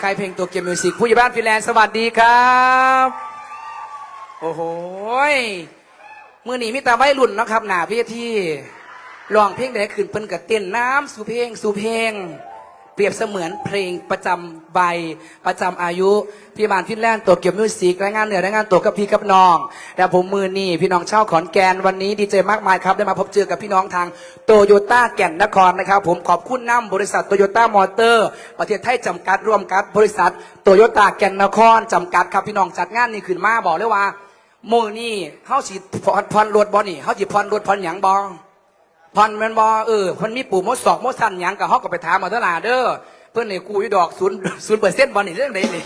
ใครเพลงตัวเกียร์มิวสิกผู้ใหญ่บ้านฟินแลนด์สวัสดีครับ โอ้โหมือหนีมิตาไว้รุ่นนะครับหนาพี่ที่ร้องเพลงใดขึ้นเพิ่นกับเต้นน้ำสู่เพลงสู่เพลง เปรียบเสมือนเพลงประจำใบประจำอายุพี่บานฟินแลนด์ตัวเกี่ยวมิวสิกรายงานเหนือรายงานตัวกับพี่กับน้องแต่ผมมือนี่พี่น้องเช่าขอนแก่นวันนี้ดีใจมากมายครับ ได้มาพบเจอกับพี่น้องทางโตโยต้าแก่นนครนะครับ ผมขอบคุณน้ำบริษัทโตโยต้ามอเตอร์ ประเทศไทยจำกัดร่วมกับบริษัทโตโยต้าแก่นนครจำกัดครับพี่น้องจัดงานนี้ขึ้นมาบอกเลยว่ามือนี่เขาสิพรพรรถบอนี่เขาสิพรรถพรหยังบอ พอนแมันบอเออเพิ่นมีปู่มดศอกมดสันหยังกับฮอกก็ไปถามมาเท่าไหร่เด้อเพิ่นนี่กูอยู่ดอกศูนย์ศูนย์เปอร์เซ็นต์บอลนี่เรื่องไหนนี่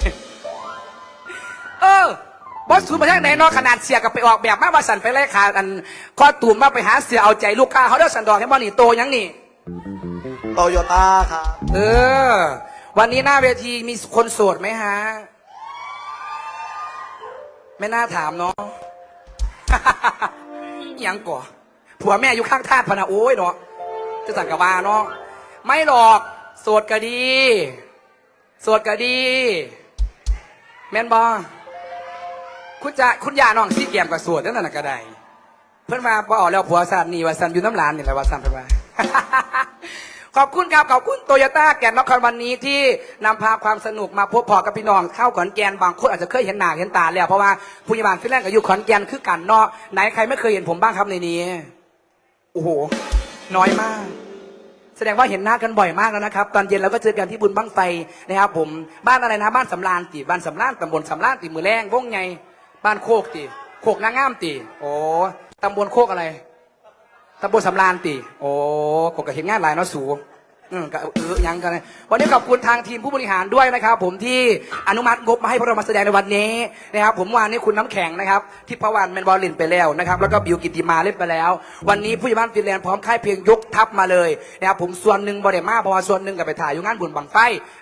เออบอสศูนย์เปอร์เซ็นต์ไหนเนอขนาดเสียกับไปออกแบบมาว่าสันไปไล่ขาอันข้อตูมมาไปหาเสียเอาใจลูกค้าเขาเด้อสันดอกให้บอลนี่โตหยังนี่โตโยต้าครับเออ วันนี้หน้าเวทีมีคนโสดไหมฮะไม่น่าถามเนาะอิหยังก่อ ผัวแม่อยู่ข้างทาสพะนะโอ้ยเนาะจะสั่งกะวาเนาะไม่หรอกโสดก็ดีโสดก็ดี แม่นบอคุณจะคุณยาน้องซี่เกียมกับโสดนั่นน่ะก็ได้เพื่อนมาบอกแล้วผัวสันนี่ว่าสันอยู่น้ำลานนี่แหละว่าสันเพื่อนมาขอบคุณครับขอบคุณโตโยต้าแก่นนครวันนี้ที่นำพาความสนุกมาพบพอกับพี่น้องเข้าขอนแก่นบางคนอาจจะเคยเห็นหน้าเห็นตาแล้วเพราะว่าผู้ใหญ่บ้านฟินแลนด์กับอยู่ขอนแก่นคือกันเนาะไหนใครไม่เคยเห็นผมบ้างครับในนี้ โอ้โห น้อยมาก แสดงว่าเห็นหน้ากันบ่อยมากแล้วนะครับ ตอนเย็นเราก็เจอกันที่บุญบั้งไฟนะครับ ผม บ้านอะไรนะ บ้านสำรานติบ้านสำรานตำบลสำรานติมือแรงวงไง บ้านโคกติโคกนางงามติโอ้ตำบลโคกอะไรตำบลสำรานตีโอ้กกเห็นงานหลายเนาะสู อืมก็เออยังกันเลยวันนี้ขอบคุณทางทีมผู้บริหารด้วยนะครับ ผมที่อนุมัติงบมาให้พวกเรามาแสดงในวันนี้นะครับผมวันนี้คุณน้ำแข็งนะครับที่พวันแมนบอลลินไปแล้วนะครับแล้วก็บิวกิติมาเล่นไปแล้ว วันนี้ผู้ใหญ่บ้านฟินแลนด์พร้อมค่ายเพลงยกทัพมาเลยนะครับผมส่วนหนึ่งบอดมาเพราะว่าส่วนหนึ่งกับไปถ่ายอยู่งานบุญบังไฟ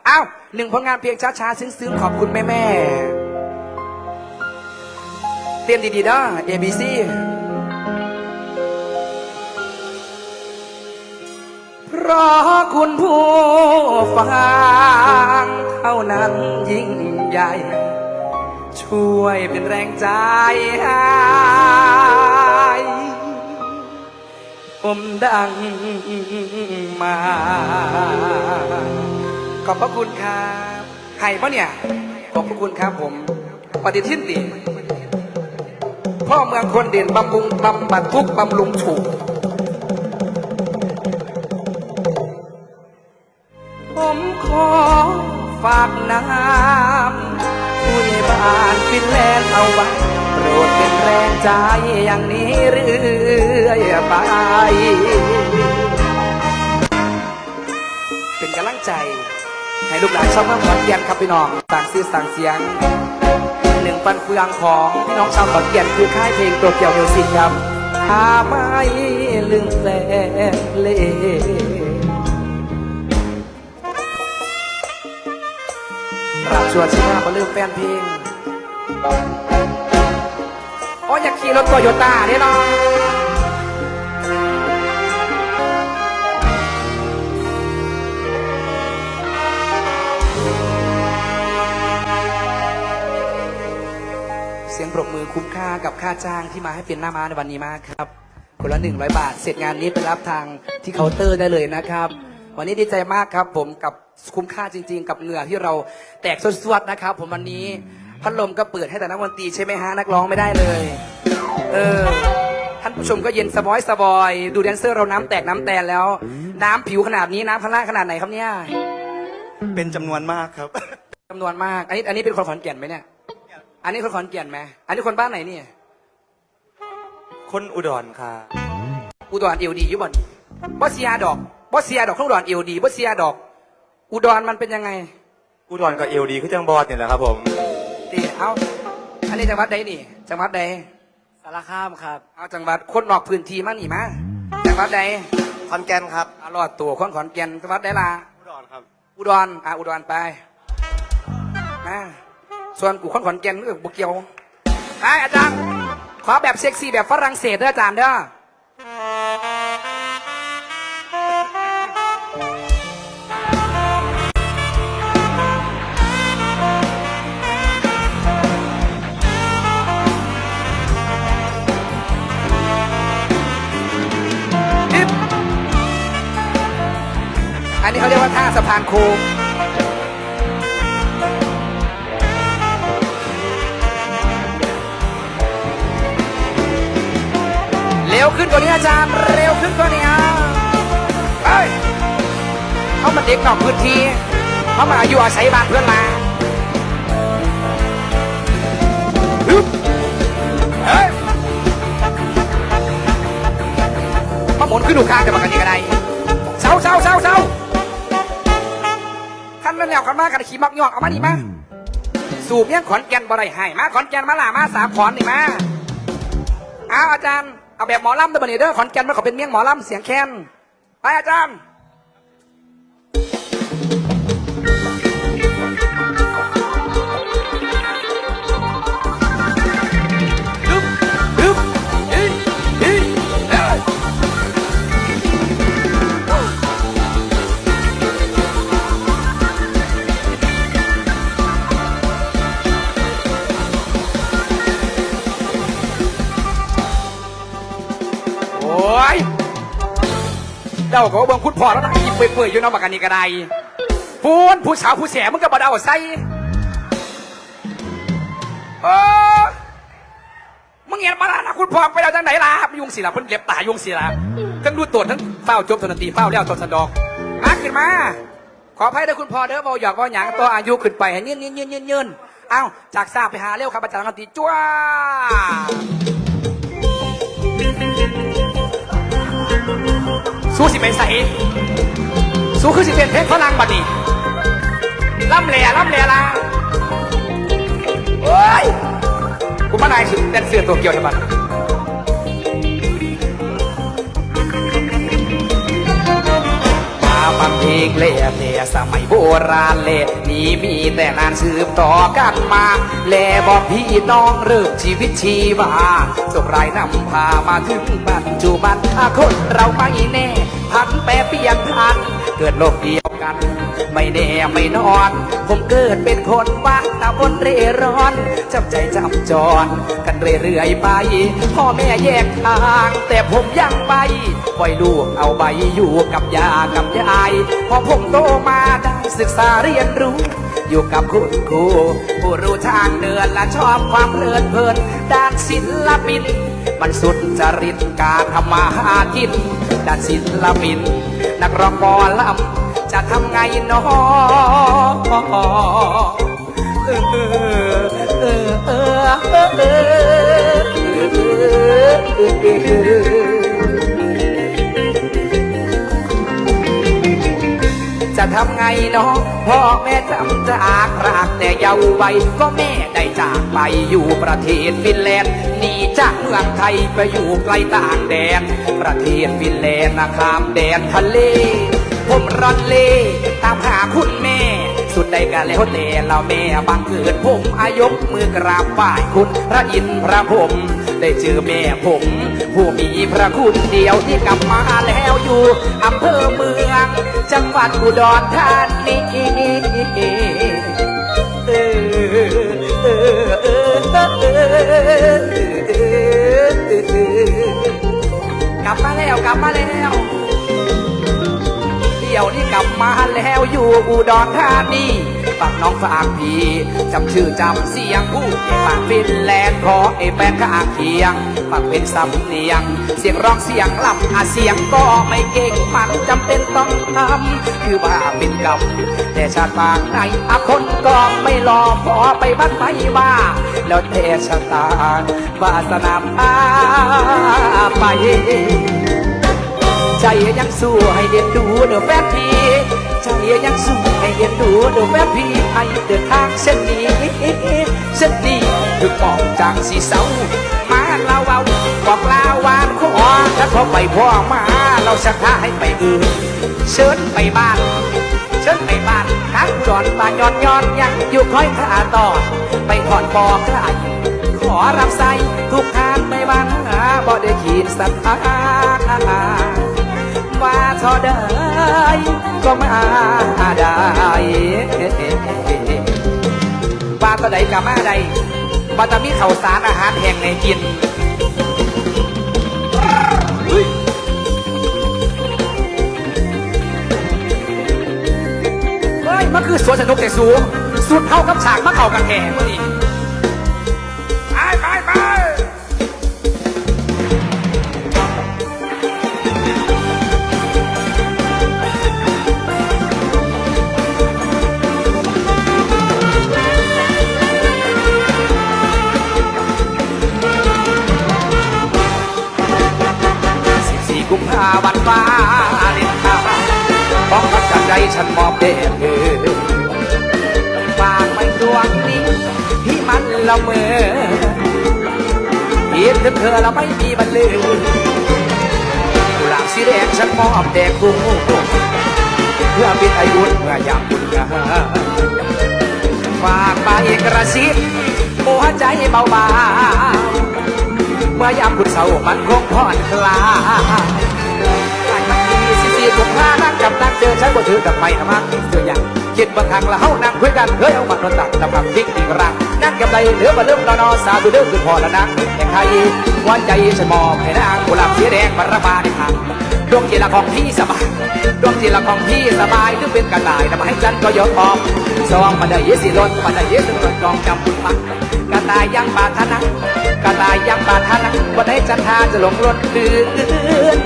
อ้าวหนึ่งผลงานเพลงช้าๆซึ้งๆขอบคุณแม่ๆเตรียมดีๆนะ ABC เพราะคุณผู้ฟังเท่านั้นยิ่งใหญ่ ช่วยเป็นแรงใจให้ผมดังมา ขอบพระคุณครับไห่ปะเนี่ย ขอบพระคุณครับผม ปฏิทินติพ่อเมืองคนเด่นบำรุงบำบัดทุกบำรุงฉุก ฝากน้ำผู้ใหญ่บ้านฟินแลนด์เอาไว้ โปรดเป็นแรงใจอย่างนี้เรื่อยไป เป็นกำลังใจ ให้ลูกหลานชาวเมืองขอนแก่นครับพี่น้องสั่งซื้อสั่งเสียงหนึ่งปันเฟืองของพี่น้องชาวขอนแก่นคือค่ายเพลงตัวเกี่ยวมิวสิกครับถ้าไม่ลืมแฟนเพลง รับชวนชิมามาลืมแฟนเพลงโอ้ยอยากขี่รถโตโยต้าเนี่ยเนาะเสียงปรบมือคุ้มค่ากับค่าจ้างที่มาให้เป็นหน้าม้าในวันนี้มากครับ คนละหนึ่งร้อยบาท เสร็จงานนี้ไปรับทางที่เคาน์เตอร์ได้เลยนะครับ วันนี้ดีใจมากครับผมกับ คุ้มค่าจริง ๆ กับเหงื่อที่เราแตกสวดๆนะครับ ผมวันนี้พัดลมก็เปิดให้แต่นักดนตรีใช่ไหมฮะนักร้องไม่ได้เลย เออ ท่านผู้ชมก็เย็นสบอยสบอย ดูแดนเซอร์เราน้ำแตกน้ำแตนแล้ว น้ำผิวขนาดนี้น้ำข้างล่างขนาดไหนครับเนี่ยเป็นจำนวนมากครับ จำนวนมาก อันนี้อันนี้เป็นคนขอนแก่นไหมเนี่ย อันนี้คนขอนแก่นไหมอันนี้คนบ้านไหนเนี่ยคนอุดรค่ะอุดรเอวดีอยู่บ่นบ่เสียดอกบ่เสียดอกของอุดรเอวดีบ่เสียดอก อุดรมันเป็นยังไงอุดรกับเอลดีคือจังบอดเนี่ยแหละครับผมตีเอาอันนี้จังหวัดใดนี่ จังหวัดใดสารคามครับ เอาจังหวัดคนนอกพื้นที่มานี่มาจังหวัดใดคอนแกนครับเอารอดตัวคนขอนแก่นจังหวัดใดล่ะอุดรครับ อุดรอะอุดรไปนะส่วนกูคนขอนแก่นก็บุเกียวไอ้อาจารย์ขอแบบเซ็กซี่แบบฝรั่งเศสเด้ออาจารย์เด้อ นายเขาเรียกว่าท่างโค้งเร็วขึ้นกว่านี้อาจารย์ เร็วขึ้นกว่านี้เฮ้ยเขามาเด็กนอกพื้นที่เขามาอยู่อาศัยบ้านเพื่อนมาฮึเฮ้ยมาหมุนขึ้นดูข้างจะมากันยังไงเศร้าเศร้าเศร้าเศร้า แล้วขันมากันขี่มักยอกเอามานี่มาสูบยังขอนแก่นบ่ได้ให้มาขอนแก่นมาล่ามาสามขอนนี่มาเอาอาจารย์เอาแบบหมอลำเดอร์บันเดอร์ขอนแก่นมันก็เป็นเมียงหมอลำเสียงแค้นไปอาจารย์ อ้ยเดาก็ว่าเบิ่งคุณพ่อแล้วนะยิ้มเปื่อยๆอยู่เนาะบักอันนี้ก็ได้พูนผู้สาวผู้แสมึงก็บ่เดาใส่โอ้มึงเห็นมาแล้วนะคุณพ่อไปแล้วจังไหนล่ะยุงสิล่ะเพิ่นเล็บตายุงสิล่ะทั้งดูตัวจทั้งเฝ้าจบตนตีเฝ้าแล้วตนสันดอกมาขึ้นมา ขออภัยด้วยคุณพ่อเด้อบาหยอกเบาหยางตัวอายุขึ้นไปให้ยืนยืนยืนยืนยืนเอ้าจากทราบไปหาเร็วครับอาจารย์กันตีจ้ว สู้สิไปใส่สู้คือสิเป็นเพชรพลังบัดนี้ล่ำแหล่ล่ำแหล่ละโอ้ยกูมานายคือแดนเสือตัวเกี่ยวใช่ปะมาฟันเพลงเล่เล่สมัยโบราณเล่นี่มีแต่นานสืบต่อกันมาแล่บอกพี่น้องเริ่มชีวิตชีวาสกรายนำพามาถึงปัจจุบันอาคนเราไม่แน่ พันแปรเปลี่ยนพัน เกิดโลกเดียวกัน ไม่แน่ไม่นอน ผมเกิดเป็นคนบ้าตาบนเร่ร่อนจำใจจำจรกันเรื่อยๆไป พ่อแม่แยกทาง แต่ผมยังไปปล่อยลูกเอาใบอยู่กับยากับยาย พอผมโตมาได้ศึกษาเรียนรู้อยู่กับคุณครูผู้รู้ทางเดินและชอบความเพลิดเพลิน ด้านศิลปิน มันสุดจริตการทำมาหากินด้านศิลปิน นักร้องบอลำจะทำไงนาะเออเออเออเออเออ ทำไงเนาะพ่อแม่จำจากรากแต่เยาว์วัยก็แม่ได้จากไปอยู่ประเทศฟินแลนด์หนีจากเมืองไทยไปอยู่ไกลต่างแดน ประเทศฟินแลนด์นะข้ามแดนทะเล ผมรันเล่ตามหาคุณแม่ สุดใดก็แล้วแต่เราแม่บังเกิดผมอายกมือกราบไหว้คุณพระอินทร์พระพรหม ได้เจอแม่ผม ผู้มีพระคุณเดียวที่กลับมาแล้วอยู่อำเภอเมือง จังหวัดอุดรธานีเออเออเออเออเออกลับมาแล้วกลับมาแล้วเดี๋ยวนี้กลับมาแล้วอยู่อุดรธานี ฝากน้องฝากพี่จำชื่อจำเสียงผู้เอกฝากฟินแลนด์ขอเอแฟนข้างเคียงฝากเป็นสำเนียง เสียงร้องเสียงลำอาเสียงก็ไม่เก่งมันจำเป็นต้องทำคือว่าเป็นกรรมแต่ชาติบางในอาคนก็ไม่รอพอไปบ้านไม่ว่าแล้วแต่ชะตาวาสนาพาไปใจยังสู้ให้เดียนดูเด้อแฟนพี่ ใจยังสู้ให้เดียนดูเด้อแฟนพี่ให้เดินทางเส้นนี้เส้นนี้ถึงมองจางสีเสามาเราเอาบอกลาวานขอถ้าพอไปพ่อมาเราสักท่าให้ไปอื่นเชิญไปบ้าน เชิญไปบ้านทักจอนมายอนยอนยังอยู่คอยท่าต่อ ไปถอนบอกใครขอรับใส่ทุกทานไม่วันบ่ได้ขีดสัทธา ว่าเท่าใดก็มาได้ว่าเท่าใดก็มาได้ว่าจะมีข้าวสารอาหารแห้งในกินมันคือสวนสนุกแต่สูงสุดเท่ากับฉากมะเข่ากันแข่มื่อนี้ วันฟ้าเล่นข้าวของรักจากใจฉันมอบเด่เธอฝากไปดวงนี้ที่มันละเมอเห็นถึงเธอแล้วไม่มีบรรลือกุหลาบสีแดงฉันมอบแด่คุณเพื่อเป็นอายุเมื่อยามบุญงานฝากไปกระซิบหัวใจเบาๆเมื่อยามคุณเศร้ามันคงผ่อนคลาย เจอฉันก็ถือกับไม่ทำมันเสืออย่างคิดบางครั้งละเฮานั่งคุยกันเฮ้ยเอามันมาตัดแล้วกับทิ้งอีกรังนั่งกับไรเหลือมาเริ่มนอนสาธุเดิมคือพอแล้วนะแต่ใครหัวใจฉันมอบให้นางกุหลาบสีแดงบรรบาในทางดวงจิตละของพี่สบายดวงจิตละของพี่สบายถึงเป็นกระต่ายทำให้ฉันก็ยกออกสองมาได้ยี่สิล้นมาได้ยี่สิล้นกองจำบุญมักกระต่ายยังบาดทะนักกระต่ายยังบาดทะนักวันไหนจันทาจะหลงรถเดือน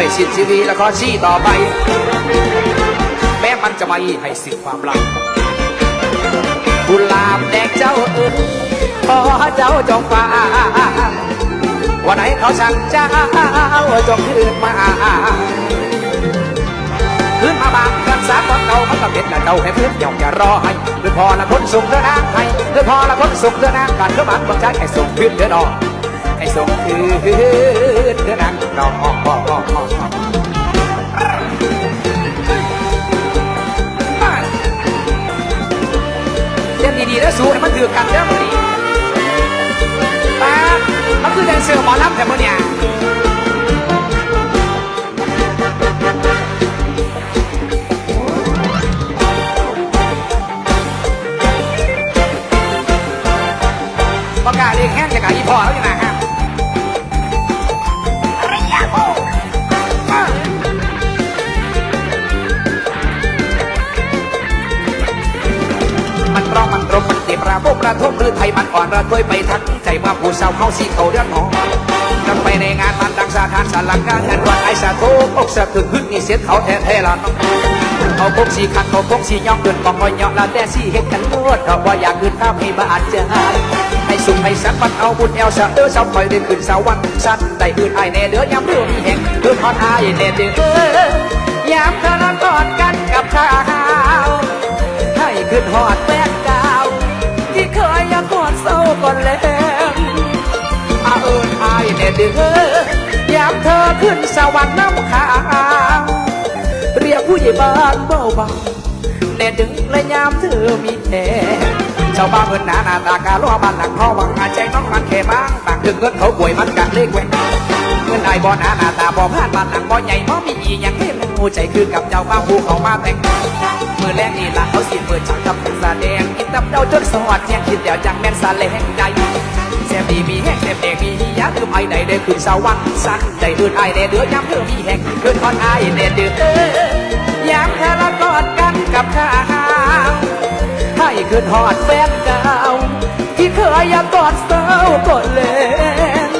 ไม่สิ้นชีวิตแล้วก็ชี้ต่อไป แม้มันจะไม่ให้สิ้นความรักกุหลาบแดงเจ้าเอิญขอเจ้าจงฟังวันไหนเขาสั่งเจ้าจงคืนมาขึ้นมาบางกันสาคนเก่ามันก็เป็นแต่เก่าให้เพื่อนยอกอย่ารอให้เพื่อนพอละคนสุขเดือนนางให้เพื่อนพอละคนสุขเดือนางกันก็มันบังใจให้ส่งขึ้นเดือนองให้ส่งขึ้นเดือนาง นองเล่นดีๆแล้วสู้ให้มันถือกันเด้อมันนี่ป้ามันคือแดนเซอร์หมอลำแต่เมื่อเนี่ย ระบบหรือไทยมันอ่อนระทวยไปทั้งใจมาผู้สาวเฮาสีเขาเดือดหอกันไปในงานมันดังสาทานสลังการงานวันไอสาโทอกสะถึงพึ่งนี่เสียเขาแท้แท้ละน้องเขาพกสีขัดเขาพกสีย่องเกินกองคอยเหาะละแต่สีเห็ดกันโลดเราว่อยากอื่นข้ามให้บาดใจให้สุขให้สักมันเอาบุญแอวสะเด้อสาคอยเดินขึ้นสาววันสั้นได้อื่นไอแน่เด้อยามเรื่องมีแห่งเพื่อทอดไอแน่เด้อยามเธอนั้นกอดกันกับข้าวให้ขึ้นหอดแป้ เด้อยามเธอขึ้นสวรรค์น้ำขาวเรียกผู้ใหญ่บ้านเบาๆแน่ดึงและยามเธอมีแน่ชาวบ้านเพิ่นหนาหนาตากาล้อบ้านหลังพ่อวังอาใจน้องมันแค่บ้างต่างถึงเงินเขาป่วยมันกันเลขแหวงเงินไอ้บ่หนาหนาตาบ่พลาดบ้านหลังบ่ใหญ่บ่มีอีหยังให้มูใจคือกับเจ้าบ้าผู้เขามาแต่งมือแรกนี่ล่ะเขาสิเปิดฉากกับเป็นแสดงกินตับเจ้าจนสอดแยงคิดเดี๋ยวจังแม่นสาแลงใจแซ่ ดีมีแห้งแซ่บแดงมียาคือไอ้ใดได้ขึ้นสวรรค์สั้นได้อื่นไอ้แน่เดือย้ำเธอมีแห้งขึ้นทอนไอ้แน่เดือยามเธอละกอดกันกับข้าวให้ขึ้นหอดแฟนเก่าที่เคยอยากกอดเศร้ากอดเล่น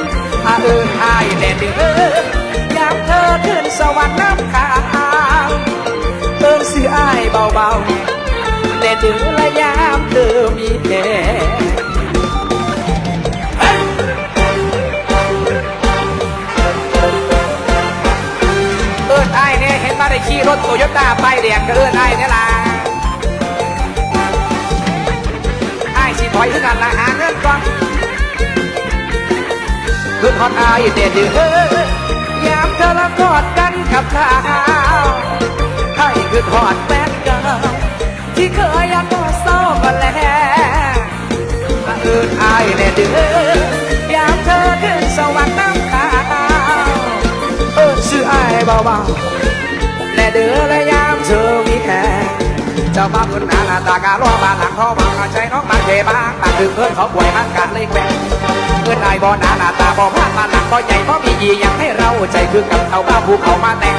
อาเอินอายแน่เดือยามเธอขึ้นสวรรค์น้ำขาวเอินสื่ออายเบาๆแน่เดือและยามเธอมีแห่เอทอดไอเด็ดดื้อยามเธอละกอดกันกับข้าวให้คือทอดแฟนเก่าที่เคยยากกอดเศร้ากันแล้วมาเอินไอ้เด็ดดื้อยามเธอขึ้นสวรรค์น้ำขาวเอินชื่อไอ้เบาๆแน่เดือและยามเธอมีแค่ใจจ้าบ้าเงินนานตากาล้อบ้านหลังพ่อบางใจน้องมันเทบ้างบาถึงเพื่อนเขาป่วยมันกันเลยแก ว่งเงินนายบ่หนาหน้าตาบ่พลาดบ้านหลังบ่ใหญ่บ่มีอีอย่างให้เราใจคือกับเขาบ้าภูเขามาแต่ง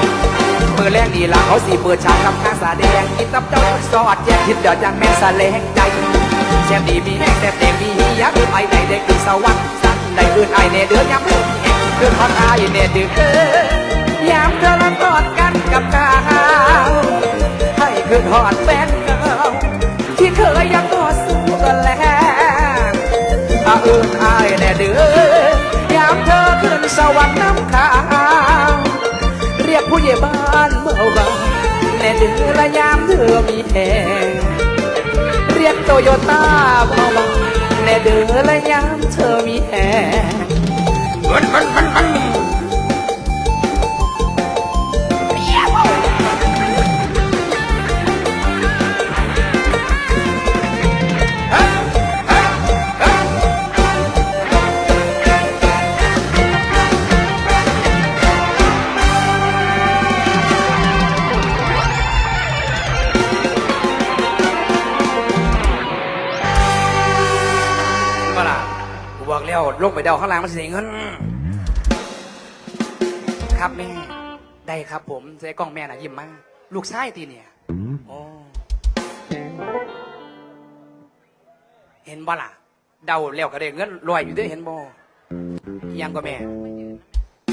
มือแรกนี่ละเขาสีเปิดฉากกับการแดงกินตับเจ้าสอดแยกคิดเดือดย่างแม่สะเลงใจแซ่บดีมีแห้งแซ่บเด็กมีฮียักษ์ไอในเด็กคือสวรรค์สั้นในคืนไอเนเดือนย้ำเดือนแห่งคืนฮอตไอเนเดือนยามเธอละกอดกันกับกาวให้คืนฮอตแฟน เดือยามเธอขึ้นสวรรค์น้ำขางเรียกผู้ใหญ่บ้านเมื่อวานแน่เดือระยามเธอมีแหงเรียกโตโยต้าเมื่อวานแน่เดือระยามเธอมีแหงมันมันมันมัน งไปเดาข้างล่างมันเสียเงิน ครับแม่ ได้ครับผมใส่กล้องแม่น่ะยิ้มมากลูกชายตีเนี่ยโอ้เห็นบ่ล่ะ เดาแล้วก็ได้เงินลอยอยู่เด้วยเห็นบ่ยังก็แม่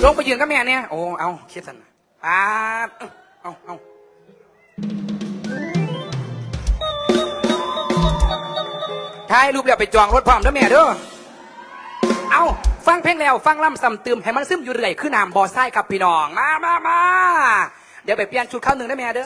ลงไปยืนกับแม่เนี่ยโอ้เอาคิดสันนะปาดเอาเอาถ่ายรูปแล้วไปจองรถพร้อมเด้อแม่เด้อเอา ฟังเพลงแล้วฟังล่ำซ้ำตืมให้มันซึมอยู่เรื่อยคือน้ำบ่อไส้ครับพี่น้อง มามามาเดี๋ยวไปเปลี่ยนชุดข้าวหนึ่งได้ไหมเด้อ